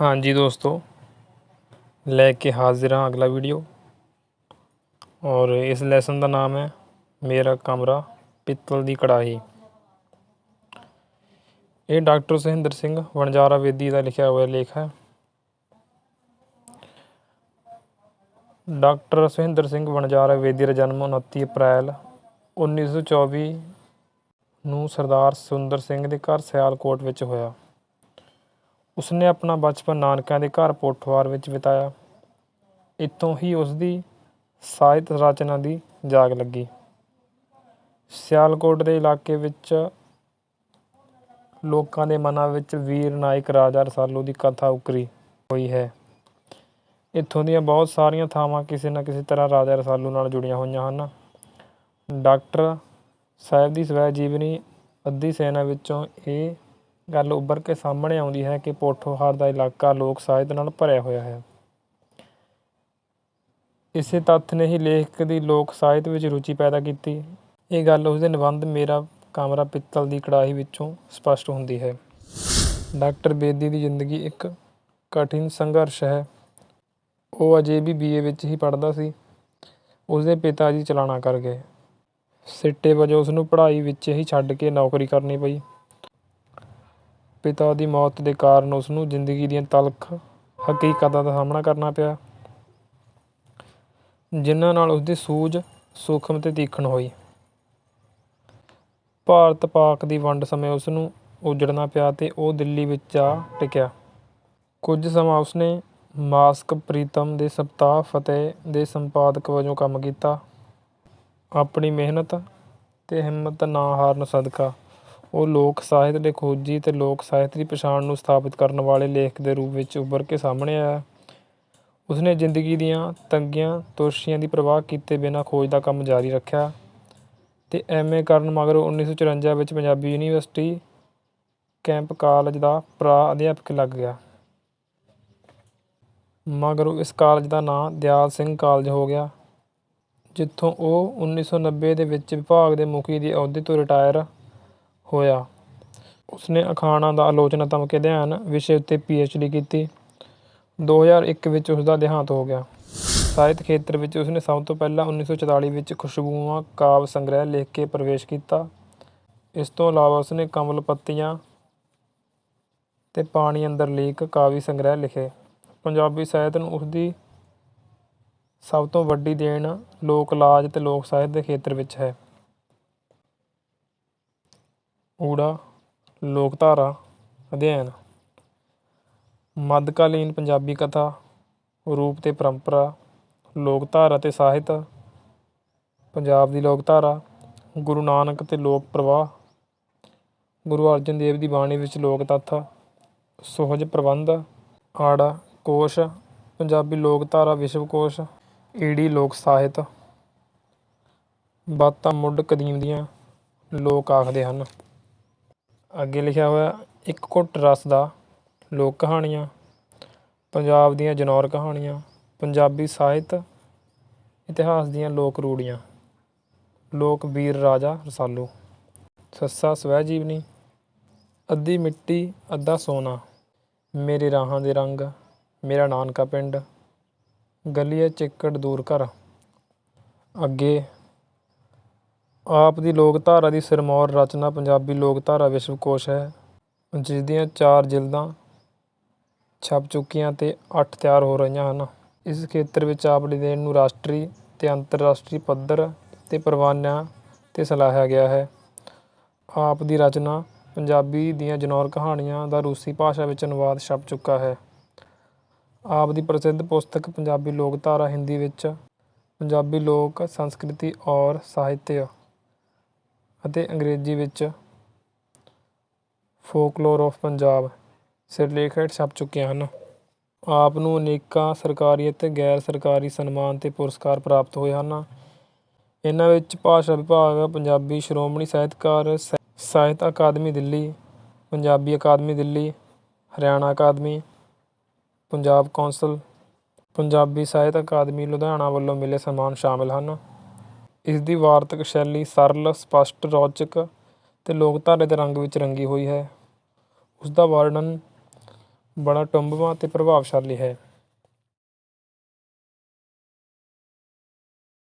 ਹਾਂਜੀ ਦੋਸਤੋ, ਲੈ ਕੇ ਹਾਜ਼ਰ ਹਾਂ ਅਗਲਾ ਵੀਡੀਓ ਔਰ ਇਸ ਲੈਸਨ ਦਾ ਨਾਮ ਹੈ, ਮੇਰਾ ਕਮਰਾ ਪਿੱਤਲ ਦੀ ਕੜਾਹੀ। ਇਹ ਡਾਕਟਰ ਸੁਹਿੰਦਰ ਸਿੰਘ ਵਣਜਾਰਾ ਵੇਦੀ ਦਾ ਲਿਖਿਆ ਹੋਇਆ ਲੇਖ ਹੈ। ਡਾਕਟਰ ਸੁਹਿੰਦਰ ਸਿੰਘ ਵਣਜਾਰਾ ਵੇਦੀ ਦਾ ਜਨਮ 29 ਅਪ੍ਰੈਲ 1924 ਨੂੰ ਸਰਦਾਰ ਸੁੰਦਰ ਸਿੰਘ ਦੇ ਘਰ ਸਿਆਲਕੋਟ ਵਿੱਚ ਹੋਇਆ। ਉਸਨੇ ਆਪਣਾ ਬਚਪਨ ਨਾਨਕਿਆਂ ਦੇ ਘਰ ਪੋਠੋਹਾਰ ਵਿੱਚ ਬਿਤਾਇਆ। ਇੱਥੋਂ ਹੀ ਉਸਦੀ ਸਾਹਿਤ ਰਚਨਾ ਦੀ ਜਾਗ ਲੱਗੀ। ਸਿਆਲਕੋਟ ਦੇ ਇਲਾਕੇ ਵਿੱਚ ਲੋਕਾਂ ਦੇ ਮਨਾਂ ਵਿੱਚ ਵੀਰ ਨਾਇਕ ਰਾਜਾ ਰਸਾਲੂ ਦੀ ਕਥਾ ਉਕਰੀ ਹੋਈ ਹੈ। ਇੱਥੋਂ ਦੀਆਂ ਬਹੁਤ ਸਾਰੀਆਂ ਥਾਵਾਂ ਕਿਸੇ ਨਾ ਕਿਸੇ ਤਰ੍ਹਾਂ ਰਾਜਾ ਰਸਾਲੂ ਨਾਲ ਜੁੜੀਆਂ ਹੋਈਆਂ ਹਨ। ਡਾਕਟਰ ਸਾਹਿਬ ਦੀ ਸਵੈ ਜੀਵਨੀ ਅੱਧੀ ਸੈਨਾ ਵਿੱਚੋਂ ਇਹ ਗੱਲ ਉੱਭਰ ਕੇ ਸਾਹਮਣੇ ਆਉਂਦੀ ਹੈ ਕਿ ਪੋਠੋਹਾਰ ਦਾ ਇਲਾਕਾ ਲੋਕ ਸਾਹਿਤ ਨਾਲ ਭਰਿਆ ਹੋਇਆ ਹੈ। ਇਸੇ ਤੱਥ ਨੇ ਹੀ ਲੇਖਕ ਦੀ ਲੋਕ ਸਾਹਿਤ ਵਿੱਚ ਰੁਚੀ ਪੈਦਾ ਕੀਤੀ। ਇਹ ਗੱਲ ਉਸਦੇ ਨਿਬੰਧ ਮੇਰਾ ਕਮਰਾ ਪਿੱਤਲ ਦੀ ਕੜਾਹੀ ਵਿੱਚੋਂ ਸਪਸ਼ਟ ਹੁੰਦੀ ਹੈ। ਡਾਕਟਰ ਬੇਦੀ ਦੀ ਜ਼ਿੰਦਗੀ ਇੱਕ ਕਠਿਨ ਸੰਘਰਸ਼ ਹੈ। ਉਹ ਅਜੇ ਵੀ ਬੀਏ ਵਿੱਚ ਹੀ ਪੜ੍ਹਦਾ ਸੀ। ਉਸਦੇ ਪਿਤਾ ਜੀ ਚਲਾਣਾ ਕਰ ਗਏ। ਸਿੱਟੇ ਵਜੋਂ ਉਸਨੂੰ ਪੜ੍ਹਾਈ ਵਿੱਚ ਹੀ ਛੱਡ ਕੇ ਨੌਕਰੀ ਕਰਨੀ ਪਈ। ਪਿਤਾ ਦੀ ਮੌਤ ਦੇ ਕਾਰਨ ਉਸਨੂੰ ਜ਼ਿੰਦਗੀ ਦੀਆਂ ਤਲਖ ਹਕੀਕਤਾਂ ਦਾ ਸਾਹਮਣਾ ਕਰਨਾ ਪਿਆ, ਜਿਨ੍ਹਾਂ ਨਾਲ ਉਸਦੀ ਸੂਝ, ਸੂਖਮ ਤੇ ਤੀਖਣ ਹੋਈ। ਭਾਰਤ ਪਾਕ ਦੀ ਵੰਡ ਸਮੇਂ ਉਸਨੂੰ ਉਜੜਨਾ ਪਿਆ ਤੇ ਉਹ ਦਿੱਲੀ ਵਿੱਚ ਜਾ ਟਿਕਿਆ। ਕੁਝ ਸਮਾਂ ਉਸਨੇ ਮਾਸਕ ਪ੍ਰੀਤਮ ਦੇ ਸਪਤਾਹ ਫਤਿਹ ਦੇ ਸੰਪਾਦਕ ਵਜੋਂ ਕੰਮ ਕੀਤਾ। ਆਪਣੀ ਮਿਹਨਤ ਤੇ ਹਿੰਮਤ ਨਾ ਹਾਰਨ ਸਦਕਾ। ਉਹ ਲੋਕ ਸਾਹਿਤ ਦੇ ਖੋਜੀ ਅਤੇ ਲੋਕ ਸਾਹਿਤ ਦੀ ਪਛਾਣ ਨੂੰ ਸਥਾਪਿਤ ਕਰਨ ਵਾਲੇ ਲੇਖਕ ਦੇ ਰੂਪ ਵਿੱਚ ਉੱਭਰ ਕੇ ਸਾਹਮਣੇ ਆਇਆ। ਉਸਨੇ ਜ਼ਿੰਦਗੀ ਦੀਆਂ ਤੰਗੀਆਂ, ਤੋਸ਼ੀਆਂ ਦੀ ਪ੍ਰਵਾਹ ਕੀਤੇ ਬਿਨਾਂ ਖੋਜ ਦਾ ਕੰਮ ਜਾਰੀ ਰੱਖਿਆ ਤੇ ਐਮਏ ਕਰਨ ਮਗਰੋਂ 1954 ਵਿੱਚ ਪੰਜਾਬੀ ਯੂਨੀਵਰਸਿਟੀ ਕੈਂਪ ਕਾਲਜ ਦਾ ਪ੍ਰਾ ਅਧਿਆਪਕ ਲੱਗ ਗਿਆ। ਮਗਰੋਂ ਇਸ ਕਾਲਜ ਦਾ ਨਾਂ ਦਿਆਲ ਸਿੰਘ ਕਾਲਜ ਹੋ ਗਿਆ, ਜਿੱਥੋਂ ਉਹ 1990 ਦੇ ਵਿੱਚ ਵਿਭਾਗ ਦੇ ਮੁਖੀ ਦੇ ਅਹੁਦੇ ਤੋਂ ਰਿਟਾਇਰ ਹੋਇਆ। ਉਸਨੇ ਅਖਾਣਾਂ ਦਾ ਆਲੋਚਨਾਤਮਕ ਅਧਿਐਨ ਵਿਸ਼ੇ ਉੱਤੇ ਪੀਐਚਡੀ ਕੀਤੀ। 2001 ਵਿੱਚ ਉਸ ਦਾ ਦੇਹਾਂਤ ਹੋ ਗਿਆ। ਸਾਹਿਤ ਖੇਤਰ ਵਿੱਚ ਉਸਨੇ ਸਭ ਤੋਂ ਪਹਿਲਾਂ 1944 ਵਿੱਚ ਖੁਸ਼ਬੂਆਂ, ਕਾਵਿ ਸੰਗ੍ਰਹਿ ਲਿਖ ਕੇ ਪ੍ਰਵੇਸ਼ ਕੀਤਾ। ਇਸ ਤੋਂ ਇਲਾਵਾ ਉਸਨੇ ਕਮਲ ਪੱਤੀਆਂ ਤੇ ਪਾਣੀ ਅੰਦਰ ਲੀਕ, ਕਾਵਿ ਸੰਗ੍ਰਹਿ ਲਿਖੇ। ਪੰਜਾਬੀ ਸਾਹਿਤ ਨੂੰ ਉਸਦੀ ਸਭ ਤੋਂ ਵੱਡੀ ਦੇਣ ਲੋਕ ਲਾਜ ਤੇ ਲੋਕ ਸਾਹਿਤ ਦੇ ਖੇਤਰ ਵਿੱਚ ਹੈ। ਊੜਾ, ਲੋਕਧਾਰਾ, ਅਧਿਐਨ। ਮੱਧਕਾਲੀਨ ਪੰਜਾਬੀ ਕਥਾ, ਰੂਪ ਅਤੇ ਪਰੰਪਰਾ, ਲੋਕਧਾਰਾ ਅਤੇ ਸਾਹਿਤ, ਪੰਜਾਬ ਦੀ ਲੋਕਧਾਰਾ, ਗੁਰੂ ਨਾਨਕ ਅਤੇ ਲੋਕ ਪ੍ਰਵਾਹ, ਗੁਰੂ ਅਰਜਨ ਦੇਵ ਦੀ ਬਾਣੀ ਵਿੱਚ ਲੋਕ ਤੱਥ, ਸੁਹਜ ਪ੍ਰਬੰਧ, ਆੜਾ, ਕੋਸ਼, ਪੰਜਾਬੀ ਲੋਕਧਾਰਾ ਵਿਸ਼ਵਕੋਸ਼ ਈੜੀ, ਲੋਕ ਸਾਹਿਤ। ਬਾਤਾਂ ਮੁੱਢ ਕਦੀਮ ਦੀਆਂ ਲੋਕ ਆਖਦੇ ਹਨ। ਅੱਗੇ ਲਿਖਿਆ ਹੋਇਆ, ਇੱਕ ਘੁੱਟ ਰਸ ਦਾ ਲੋਕ ਕਹਾਣੀਆਂ, ਪੰਜਾਬ ਦੀਆਂ ਜਨੌਰ ਕਹਾਣੀਆਂ, ਪੰਜਾਬੀ ਸਾਹਿਤ, ਇਤਿਹਾਸ ਦੀਆਂ ਲੋਕ ਰੂੜੀਆਂ, ਲੋਕ ਵੀਰ ਰਾਜਾ ਰਸਾਲੂ, ਸੱਸਾ ਸਵੈ ਜੀਵਨੀ ਅੱਧੀ ਮਿੱਟੀ, ਅੱਧਾ ਸੋਨਾ, ਮੇਰੇ ਰਾਹਾਂ ਦੇ ਰੰਗ, ਮੇਰਾ ਨਾਨਕਾ ਪਿੰਡ, ਗਲੀਏ ਚਿੱਕੜ ਦੂਰ ਘਰ, ਅੱਗੇ ਆਪ ਦੀ ਲੋਕਧਾਰਾ ਦੀ ਸਿਰਮੌਰ ਰਚਨਾ ਪੰਜਾਬੀ ਲੋਕਧਾਰਾ ਵਿਸ਼ਵਕੋਸ਼ ਹੈ। ਜਿਸ ਦੀਆਂ ਚਾਰ ਜਿਲਦਾਂ ਛਪ ਚੁੱਕੀਆਂ ਅਤੇ ਅੱਠ ਤਿਆਰ ਹੋ ਰਹੀਆਂ ਹਨ। ਇਸ ਖੇਤਰ ਵਿੱਚ ਆਪ ਦੀ ਦੇਣ ਨੂੰ ਰਾਸ਼ਟਰੀ ਅਤੇ ਅੰਤਰਰਾਸ਼ਟਰੀ ਪੱਧਰ ਤੇ ਪ੍ਰਵਾਨਿਆਂ ਤੇ ਸਲਾਹਿਆ ਗਿਆ ਹੈ। ਆਪ ਦੀ ਰਚਨਾ ਪੰਜਾਬੀ ਦੀਆਂ ਜਨੌਰ ਕਹਾਣੀਆਂ ਦਾ ਰੂਸੀ ਭਾਸ਼ਾ ਵਿੱਚ ਅਨੁਵਾਦ ਛਪ ਚੁੱਕਾ ਹੈ। ਆਪ ਦੀ ਪ੍ਰਸਿੱਧ ਪੁਸਤਕ ਪੰਜਾਬੀ ਲੋਕਧਾਰਾ ਹਿੰਦੀ ਵਿੱਚ ਪੰਜਾਬੀ ਲੋਕ, ਸੰਸਕ੍ਰਿਤੀ ਔਰ ਸਾਹਿਤਯ ਅਤੇ ਅੰਗਰੇਜ਼ੀ ਵਿੱਚ ਫੋਕਲੋਰ ਆਫ ਪੰਜਾਬ ਸਿਰਲੇਖ ਹੇਠ ਛਪ ਚੁੱਕੀਆਂ ਹਨ। ਆਪ ਨੂੰ ਅਨੇਕਾਂ ਸਰਕਾਰੀ ਅਤੇ ਗੈਰ ਸਰਕਾਰੀ ਸਨਮਾਨ ਅਤੇ ਪੁਰਸਕਾਰ ਪ੍ਰਾਪਤ ਹੋਏ ਹਨ। ਇਹਨਾਂ ਵਿੱਚ ਭਾਸ਼ਾ ਵਿਭਾਗ, ਪੰਜਾਬੀ ਸ਼੍ਰੋਮਣੀ ਸਾਹਿਤਕਾਰ ਸ ਸਾਹਿਤ ਅਕਾਦਮੀ ਦਿੱਲੀ, ਪੰਜਾਬੀ ਅਕਾਦਮੀ ਦਿੱਲੀ, ਹਰਿਆਣਾ ਅਕਾਦਮੀ, ਪੰਜਾਬ ਕੌਂਸਲ, ਪੰਜਾਬੀ ਸਾਹਿਤ ਅਕਾਦਮੀ ਲੁਧਿਆਣਾ ਵੱਲੋਂ ਮਿਲੇ ਸਨਮਾਨ ਸ਼ਾਮਿਲ ਹਨ। ਇਸ ਦੀ ਵਾਰਤਕ ਸ਼ੈਲੀ ਸਰਲ, ਸਪੱਸ਼ਟ, ਰੌਚਕ ਅਤੇ ਲੋਕਧਾਰੇ ਦੇ ਰੰਗ ਵਿੱਚ ਰੰਗੀ ਹੋਈ ਹੈ। ਉਸ ਦਾ ਵਰਣਨ ਬੜਾ ਟੁੰਬਵਾਂ ਅਤੇ ਪ੍ਰਭਾਵਸ਼ਾਲੀ ਹੈ।